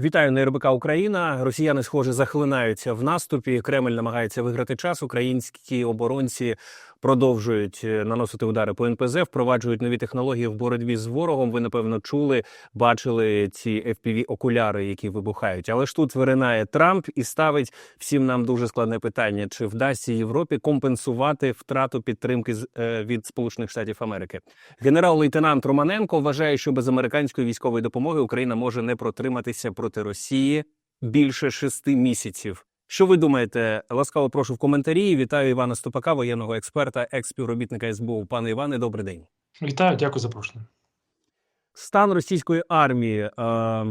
Вітаю на РБК Україна. Росіяни, схоже, захлинаються в наступі. Кремль намагається виграти час. Українські оборонці продовжують е, наносити удари по НПЗ, впроваджують нові технології в боротьбі з ворогом. Ви напевно чули, бачили ці fpv окуляри, які вибухають. Але ж тут виринає Трамп і ставить всім нам дуже складне питання: чи вдасться Європі компенсувати втрату підтримки е, від Сполучених Штатів Америки? Генерал-лейтенант Романенко вважає, що без американської військової допомоги Україна може не протриматися проти Росії більше шести місяців. Що ви думаєте? Ласкаво прошу в коментарі. Вітаю Івана Стопака, воєнного експерта, екс-співробітника СБУ. Пане Іване, добрий день. Вітаю, дякую за запрошення. Стан російської армії е,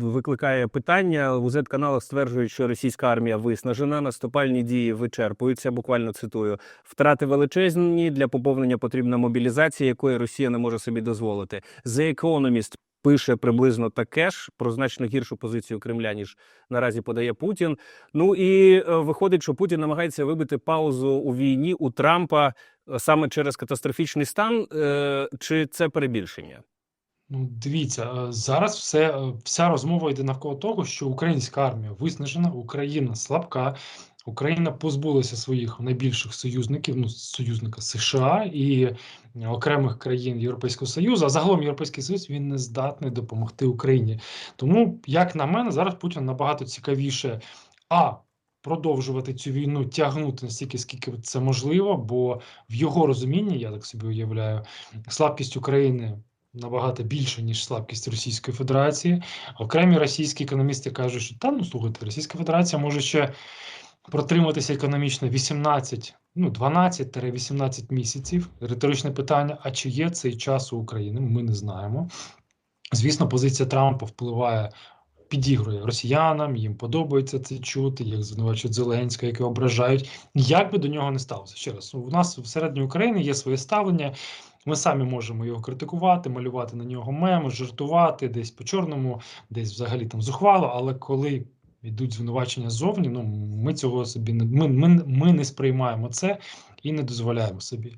викликає питання. У Z-каналах стверджують, що російська армія виснажена, наступальні дії вичерпуються. Буквально цитую: втрати величезні для поповнення потрібна мобілізація, якої Росія не може собі дозволити. The Economist пише приблизно таке ж про значно гіршу позицію Кремля, ніж наразі подає Путін. Ну і е, виходить, що Путін намагається вибити паузу у війні у Трампа е, саме через катастрофічний стан. Е, чи це перебільшення? Ну, дивіться, зараз все, вся розмова йде навколо того, що українська армія виснажена, Україна слабка, Україна позбулася своїх найбільших союзників, ну, союзника США і е, окремих країн Європейського Союзу, а загалом Європейський Союз він не здатний допомогти Україні. Тому, як на мене, зараз Путін набагато цікавіше а. Продовжувати цю війну тягнути настільки, скільки це можливо, бо в його розумінні, я так собі уявляю, слабкість України набагато більше, ніж слабкість Російської Федерації. Окремі російські економісти кажуть, що та ну слухайте, Російська Федерація може ще протриматися економічно 18, ну 12-18 місяців. Риторичне питання: а чи є цей час у України? Ми не знаємо. Звісно, позиція Трампа впливає. Підігрує росіянам, їм подобається це чути, як звинувачують Зеленська, які ображають. Як би до нього не сталося. Ще раз, у нас всередині України є своє ставлення. Ми самі можемо його критикувати, малювати на нього меми, жартувати десь по чорному, десь взагалі там зухвало. Але коли йдуть звинувачення ззовні, ну ми цього собі не ми, ми, ми не сприймаємо це і не дозволяємо собі.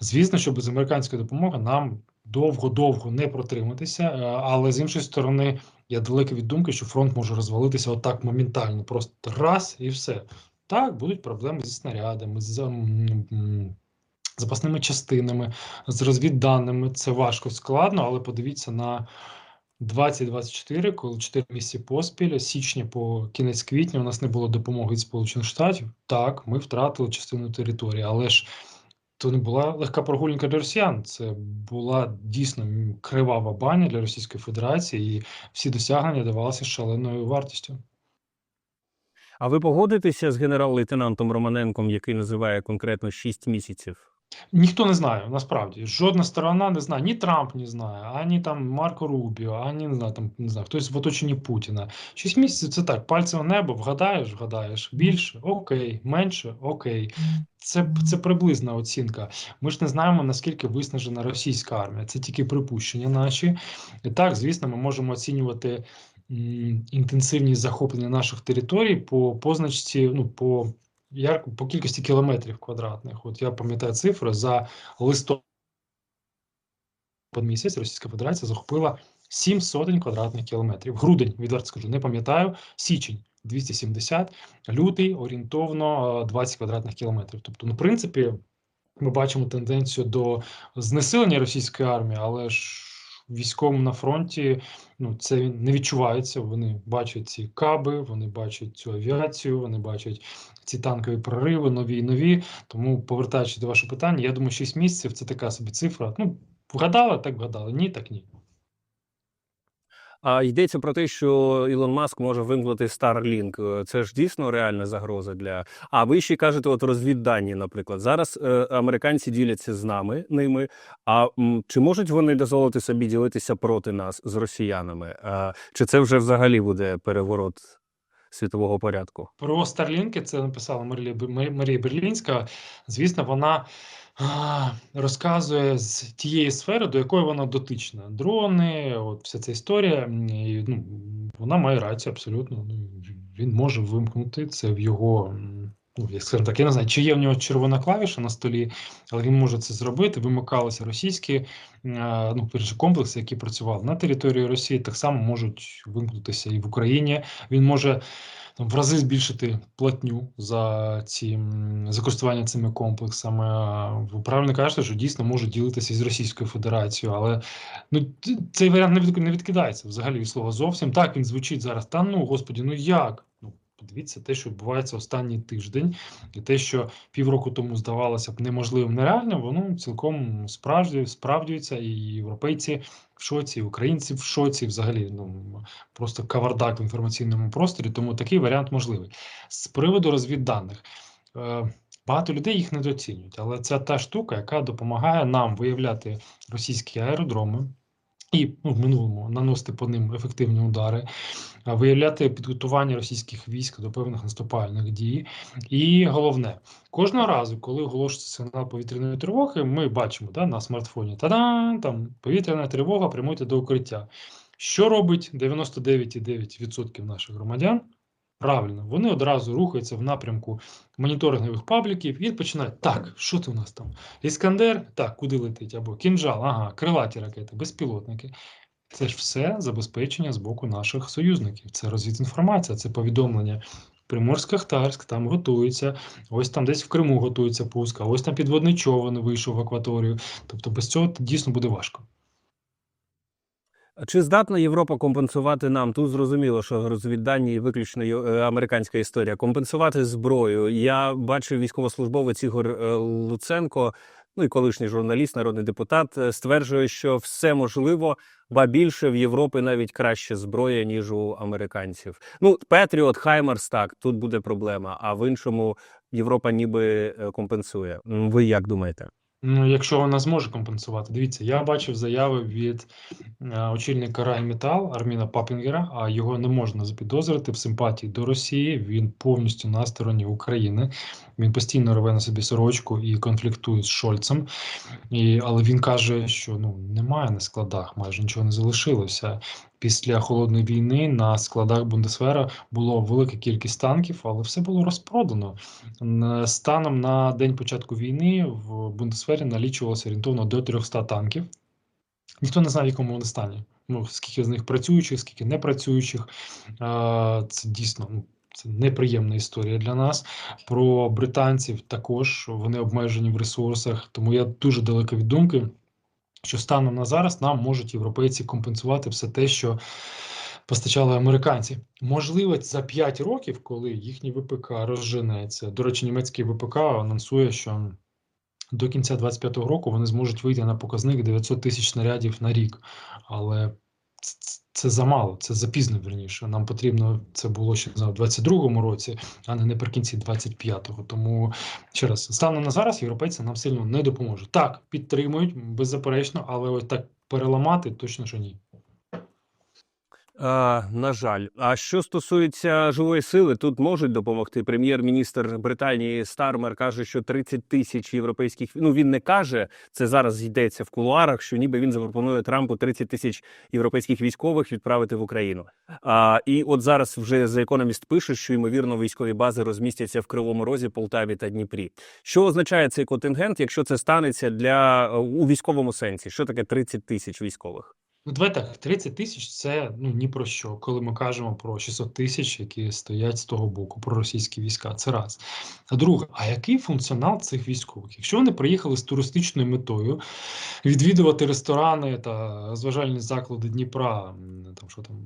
Звісно, що без американської допомоги нам довго-довго не протриматися, е, але з іншої сторони, я далекий від думки, що фронт може розвалитися отак моментально, просто раз і все. Так, будуть проблеми зі снарядами, з м, м, запасними частинами, з розвідданими. Це важко складно, але подивіться на 2024, коли 4 місяці поспіль, січня по кінець квітня у нас не було допомоги від Сполучених Штатів. Так, ми втратили частину території, але ж то не була легка прогулянка для росіян. Це була дійсно кривава баня для Російської Федерації, і всі досягнення давалися шаленою вартістю. А ви погодитеся з генерал-лейтенантом Романенком, який називає конкретно 6 місяців? Ніхто не знає, насправді. Жодна сторона не знає, ні Трамп не знає, ані там Марко Рубіо, ані не знаю, там не знаю, хтось в оточенні Путіна. Шість місяців це так, пальцем небо, вгадаєш, вгадаєш. Більше окей, менше окей. Це, це приблизна оцінка. Ми ж не знаємо, наскільки виснажена російська армія. Це тільки припущення наші. І так, звісно, ми можемо оцінювати м, інтенсивність захоплення наших територій по позначці, ну, по як по кількості кілометрів квадратних. От я пам'ятаю цифри за листопад місяць Російська Федерація захопила 7 сотень квадратних кілометрів. Грудень, відверто скажу, не пам'ятаю. Січень 270, лютий орієнтовно е, 20 квадратних кілометрів. Тобто, ну, в принципі, ми бачимо тенденцію до знесилення російської армії, але ж військовим на фронті ну це не відчувається. Вони бачать ці каби, вони бачать цю авіацію, вони бачать ці танкові прориви, нові і нові. Тому, повертаючись до вашого питання, я думаю, 6 місяців це така собі цифра. Ну, вгадали, так вгадали. Ні, так ні. А йдеться про те, що Ілон Маск може вимкнути Starlink. Е, Це ж дійсно реальна загроза для. А ви ще кажете, от розвіддані, наприклад. Зараз е, американці діляться з нами ними. А м, чи можуть вони дозволити собі ділитися проти нас з росіянами? А, чи це вже взагалі буде переворот світового порядку? Про Старлінки це написала Марія, Марія Берлінська. Звісно, вона розказує з тієї сфери, до якої вона дотична. Дрони, от вся ця історія. І, ну, вона має рацію абсолютно. Ну, Він може вимкнути це в його ну, як скажімо так, я не знаю, чи є в нього червона клавіша на столі, але він може це зробити. Вимикалися російські е, ну, комплекси, які працювали на території Росії, так само можуть вимкнутися і в Україні. Він може там, в рази збільшити платню за ці за користування цими комплексами. Ви правильно кажете, що дійсно може ділитися із Російською Федерацією, але ну цей варіант не не відкидається взагалі від слова зовсім. Так він звучить зараз. Та ну господі, ну як? Подивіться те, що відбувається останній тиждень, і те, що півроку тому здавалося б неможливим, нереальним, воно цілком справді справдюється, і європейці в шоці, і українці в шоці, взагалі ну просто кавардак в інформаційному просторі. Тому такий варіант можливий. З приводу розвідданих. Е, Багато людей їх недооцінюють, але це та штука, яка допомагає нам виявляти російські аеродроми і ну, в минулому наносити по ним ефективні удари, виявляти підготування російських військ до певних наступальних дій. І головне, кожного разу, коли оголошується сигнал повітряної тривоги, ми бачимо да, на смартфоні та-дам, там повітряна тривога, прямуйте до укриття. Що робить 99,9% наших громадян? Правильно, вони одразу рухаються в напрямку моніторингових пабліків і починають: так, що це у нас там? Іскандер, так, куди летить? Або кінжал, ага, крилаті ракети, безпілотники. Це ж все забезпечення з боку наших союзників. Це розвідінформація, це повідомлення. Приморськ-Ахтарськ, там готується, ось там десь в Криму готується пуск, а ось там підводний човен вийшов в акваторію. Тобто без цього дійсно буде важко. Чи здатна Європа компенсувати нам? Тут зрозуміло, що розвіддані виключно е, американська історія. Компенсувати зброю. Я бачив військовослужбовець Ігор е, Луценко, ну і колишній журналіст, народний депутат, е, стверджує, що все можливо, ба більше в Європі навіть краще зброя, ніж у американців. Ну, Петріот, Хаймерс, так, тут буде проблема. А в іншому Європа ніби компенсує. Ви як думаєте? Ну, якщо вона зможе компенсувати, дивіться, я бачив заяви від е, очільника Райметал Арміна Папінгера, а його не можна запідозрити в симпатії до Росії. Він повністю на стороні України. Він постійно рве на собі сорочку і конфліктує з Шольцем. І, але він каже, що ну немає на складах, майже нічого не залишилося. Після холодної війни на складах Бундесвера було велика кількість танків, але все було розпродано. Станом на день початку війни в Бундесвері налічувалося орієнтовно до 300 танків. Ніхто не знає, в якому вони стані. Ну, скільки з них працюючих, скільки не працюючих. Е, Це дійсно ну, це неприємна історія для нас. Про британців також вони обмежені в ресурсах, тому я дуже далеко від думки, що станом на зараз нам можуть європейці компенсувати все те, що постачали американці. Можливо, за 5 років, коли їхній ВПК розженеться. До речі, німецький ВПК анонсує, що до кінця 25-го року вони зможуть вийти на показник 900 тисяч снарядів на рік. Але це замало, це запізно верніше. Нам потрібно це було ще в 22-му році, а не наприкінці 25-го. Тому ще раз, станом на зараз європейці нам сильно не допоможуть. Так, підтримують беззаперечно, але ось так переламати точно що ні. А, на жаль, а що стосується живої сили, тут можуть допомогти. Прем'єр-міністр Британії Стармер каже, що 30 тисяч європейських ну він не каже це зараз йдеться в кулуарах. Що ніби він запропонує Трампу 30 тисяч європейських військових відправити в Україну. А і от зараз вже The Economist пише, що ймовірно військові бази розмістяться в Кривому Розі, Полтаві та Дніпрі. Що означає цей контингент, якщо це станеться для у військовому сенсі? Що таке 30 тисяч військових? Ну, давай так, 30 тисяч це ну ні про що. Коли ми кажемо про 600 тисяч, які стоять з того боку, про російські війська, це раз. А друге, а який функціонал цих військових? Якщо вони приїхали з туристичною метою відвідувати ресторани та розважальні заклади Дніпра, там що там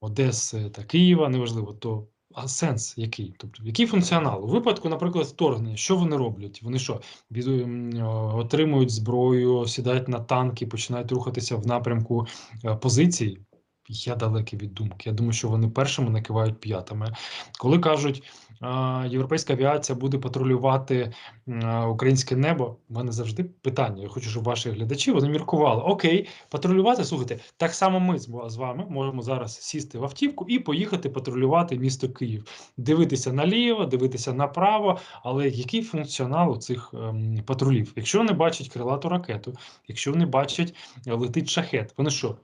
Одеси та Києва, неважливо, то а сенс який? Тобто, який функціонал? У випадку, наприклад, вторгнення, що вони роблять? Вони що, отримують зброю, сідають на танки, починають рухатися в напрямку позиції? позицій? Я далекий від думки. Я думаю, що вони першими накивають п'ятами. Коли кажуть, європейська авіація буде патрулювати українське небо, в мене завжди питання. Я хочу, щоб ваші глядачі вони міркували. Окей, патрулювати. Слухайте, так само ми з вами можемо зараз сісти в автівку і поїхати патрулювати місто Київ, дивитися наліво, дивитися направо. Але який функціонал у цих ем, патрулів? Якщо вони бачать крилату ракету, якщо вони бачать летить шахет, вони що?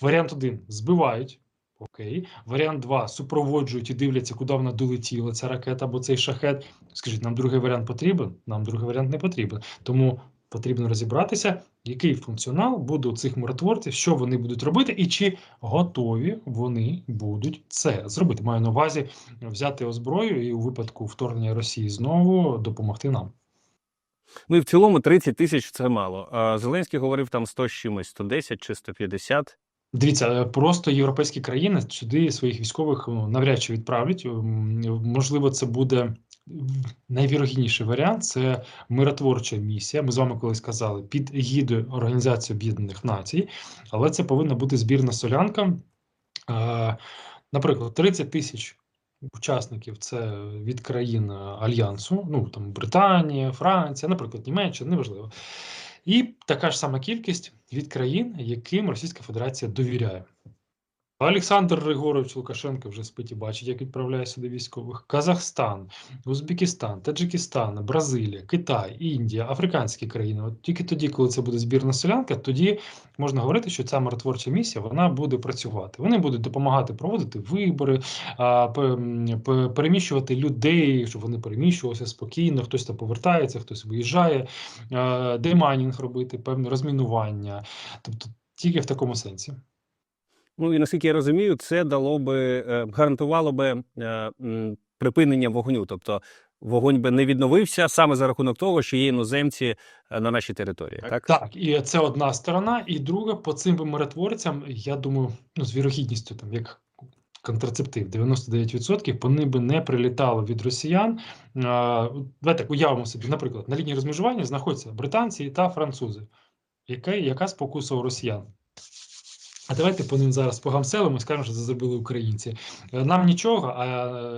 Варіант один збивають, Окей. Варіант 2. Супроводжують і дивляться, куди вона долетіла, ця ракета або цей шахет. Скажіть, нам другий варіант потрібен? Нам другий варіант не потрібен. Тому потрібно розібратися, який функціонал буде у цих миротворців, що вони будуть робити, і чи готові вони будуть це зробити. Маю на увазі взяти озброю і у випадку вторгнення Росії знову допомогти нам. Ну і в цілому 30 тисяч це мало. А Зеленський говорив там 100 з чимось, 110 чи 150. Дивіться, е, просто європейські країни сюди своїх військових ну, навряд чи відправлять. Можливо, це буде найвірогідніший варіант. Це миротворча місія. Ми з вами колись казали під егідою Організації Об'єднаних Націй, але це повинна бути збірна солянка. Е, Наприклад, 30 тисяч учасників це від країн е, Альянсу, ну там Британія, Франція, наприклад, Німеччина, неважливо. І така ж сама кількість від країн, яким Російська Федерація довіряє. Олександр Григорович Лукашенко вже спить і бачить, як відправляє сюди військових. Казахстан, Узбекистан, Таджикистан, Бразилія, Китай, Індія, африканські країни. От тільки тоді, коли це буде збірна селянка, тоді можна говорити, що ця миротворча місія вона буде працювати. Вони будуть допомагати проводити вибори, переміщувати людей, щоб вони переміщувалися спокійно. Хтось там повертається, хтось виїжджає, демайнінг робити, певне розмінування. Тобто тільки в такому сенсі. Ну і наскільки я розумію, це дало би е, гарантувало би е, припинення вогню. Тобто вогонь би не відновився саме за рахунок того, що є іноземці е, на нашій території. Так, Так, і це одна сторона, і друга по цим би миротворцям, я думаю, ну з вірогідністю там як. Контрацептив 99%, вони би не прилітали від росіян. Давайте так уявимо собі, наприклад, на лінії розмежування знаходяться британці та французи. Яка, яка спокуса у росіян? А давайте по ним зараз погамселимо і скажемо, що це зробили українці. Е, Нам нічого, а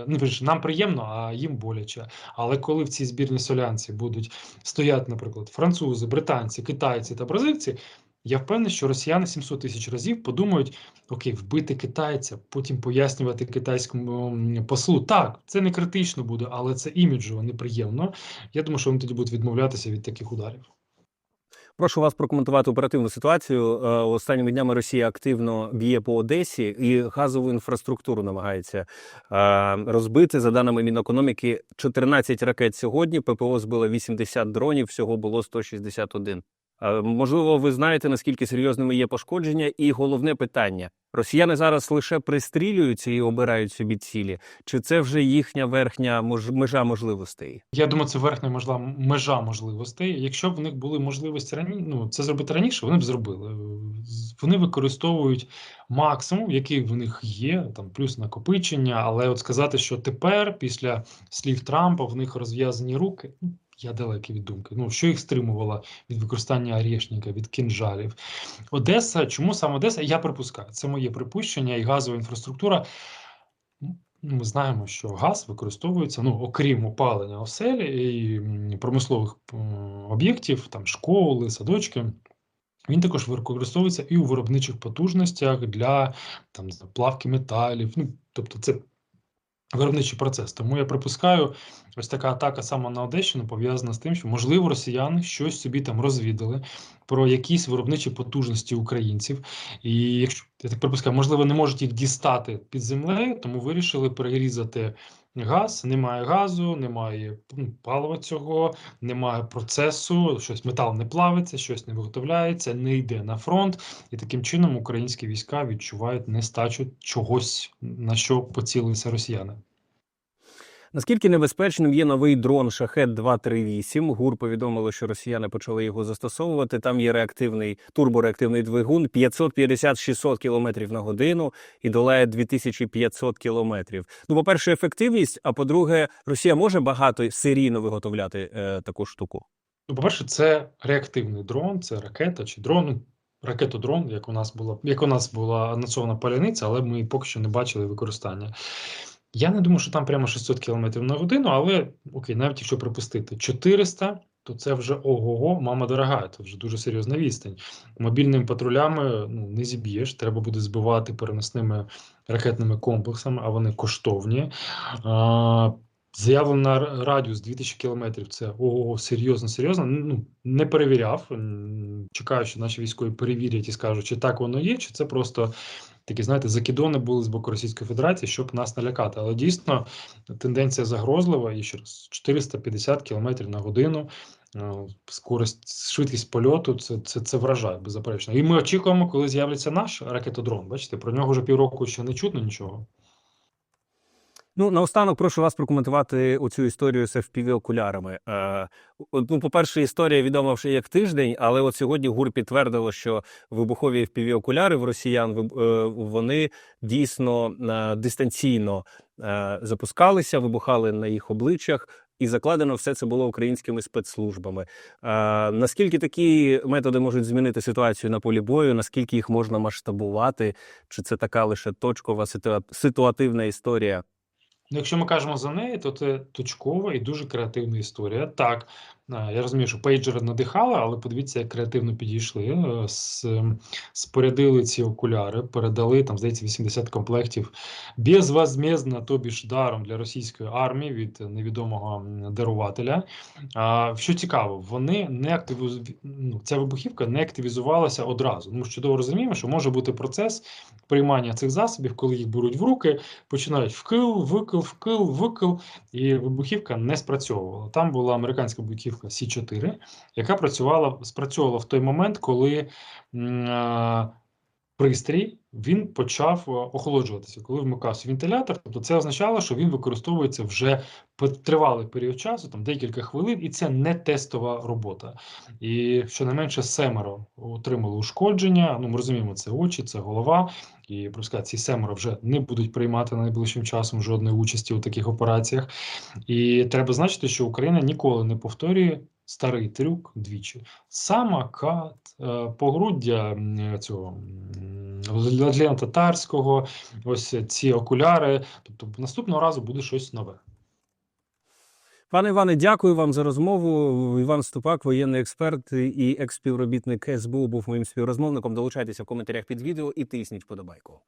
не вірніше, нам приємно, а їм боляче. Але коли в цій збірній солянці будуть стояти, наприклад, французи, британці, китайці та бразильці, я впевнений, що росіяни 700 тисяч разів подумають: окей, вбити китайця, потім пояснювати китайському послу. Так, це не критично буде, але це іміджово неприємно. Я думаю, що вони тоді будуть відмовлятися від таких ударів. Прошу вас прокоментувати оперативну ситуацію. Е, Останніми днями Росія активно б'є по Одесі і газову інфраструктуру намагається е, розбити. За даними Мінекономіки, 14 ракет сьогодні. ППО збило 80 дронів. Всього було 161. Е, Можливо, ви знаєте наскільки серйозними є пошкодження, і головне питання: росіяни зараз лише пристрілюються і обирають собі цілі, чи це вже їхня верхня межа можливостей? Я думаю, це верхня межа, межа можливостей. Якщо б в них були можливості рані, ну це зробити раніше, вони б зробили. Вони використовують максимум, який в них є, там плюс накопичення. Але от сказати, що тепер, після слів Трампа, в них розв'язані руки. Я далекий від думки. Ну що їх стримувало від використання арішника, від кінжалів? Одеса, чому саме Одеса? Я припускаю, це моє припущення і газова інфраструктура. Ми знаємо, що газ використовується, ну, окрім опалення оселі і промислових об'єктів, там школи, садочки. Він також використовується і у виробничих потужностях для там, плавки металів. Ну, тобто, це виробничий процес. Тому я припускаю, ось така атака саме на Одещину пов'язана з тим, що можливо росіяни щось собі там розвідали про якісь виробничі потужності українців. І якщо я так припускаю, можливо, не можуть їх дістати під землею, тому вирішили перерізати газ. Немає газу, немає ну, палива цього, немає процесу, щось метал не плавиться, щось не виготовляється, не йде на фронт. І таким чином українські війська відчувають нестачу чогось, на що поцілилися росіяни. Наскільки небезпечним є новий дрон Шахет 238 ГУР повідомило, що росіяни почали його застосовувати. Там є реактивний турбореактивний двигун 550-600 км на годину і долає 2500 км. Ну, по-перше, ефективність. А по-друге, Росія може багато серійно виготовляти е, таку штуку. Ну, по-перше, це реактивний дрон, це ракета чи дрон. Ну, ракетодрон, як у нас була, як у нас була анонсована паляниця, але ми поки що не бачили використання. Я не думаю, що там прямо 600 км на годину, але окей, навіть якщо припустити 400, то це вже ого-го, мама дорога, це вже дуже серйозна відстань. Мобільними патрулями ну, не зіб'єш, треба буде збивати переносними ракетними комплексами, а вони коштовні. А, Заявлена р- радіус 2000 кілометрів. Це ого, серйозно, серйозно. Ну не перевіряв. Чекаю, що наші військові перевірять і скажуть, чи так воно є, чи це просто такі, знаєте, закидони були з боку Російської Федерації, щоб нас налякати. Але дійсно тенденція загрозлива і ще раз 450 км на годину. е, Скорость, швидкість польоту це, це, це вражає беззаперечно. І ми очікуємо, коли з'явиться наш ракетодрон. Бачите, про нього вже півроку ще не чутно нічого. Ну, наостанок прошу вас прокоментувати оцю історію з FPV-окулярами. Е, ну, по-перше, історія відома вже як тиждень, але от сьогодні ГУР підтвердило, що вибухові FPV-окуляри в росіян е, вони дійсно е, дистанційно е, запускалися, вибухали на їх обличчях. І закладено все це було українськими спецслужбами. Е, наскільки такі методи можуть змінити ситуацію на полі бою? Наскільки їх можна масштабувати? Чи це така лише точкова ситуативна історія? Ну, якщо ми кажемо за неї, то це точкова і дуже креативна історія. Так, я розумію, що пейджери надихали, але подивіться, як креативно підійшли. Е, Спорядили ці окуляри, передали там, здається, 80 комплектів безвозмездно, тобі ж даром для російської армії від невідомого дарувателя. А, що цікаво, вони не активіз... ну, ця вибухівка не активізувалася одразу. Ми ж чудово розуміємо, що може бути процес приймання цих засобів, коли їх беруть в руки, починають вкил, викил, вкил, викил, і вибухівка не спрацьовувала. Там була американська вибухівка Сі-4, яка працювала, спрацьовувала в той момент, коли м, пристрій він почав е, охолоджуватися, коли вмикався вентилятор. Тобто це означало, що він використовується вже тривалий період часу, там декілька хвилин, і це не тестова робота. І щонайменше семеро отримали ушкодження. Ну, ми розуміємо, це очі, це голова. І просто семеро вже не будуть приймати найближчим часом жодної участі у таких операціях. І треба значити, що Україна ніколи не повторює старий трюк двічі. Самокат, е, погруддя цього Владлена Татарського, ось ці окуляри. Тобто наступного разу буде щось нове. Пане Іване, дякую вам за розмову. Іван Ступак, воєнний експерт і екс-співробітник СБУ, був моїм співрозмовником. Долучайтеся в коментарях під відео і тисніть вподобайку.